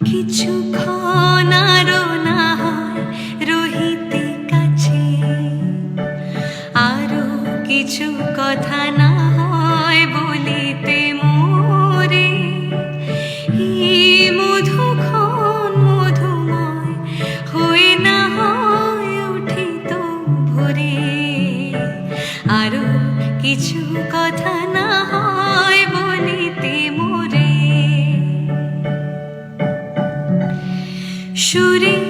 কিছু ক্ষণারো না হয় রহিতে কাছে। আরও কিছু কথা না হয় বলিতে মোরে। মধুক্ষণ মধুময় হয়ে না হয় তো ভরে আরও কিছু কথা না হয় shooting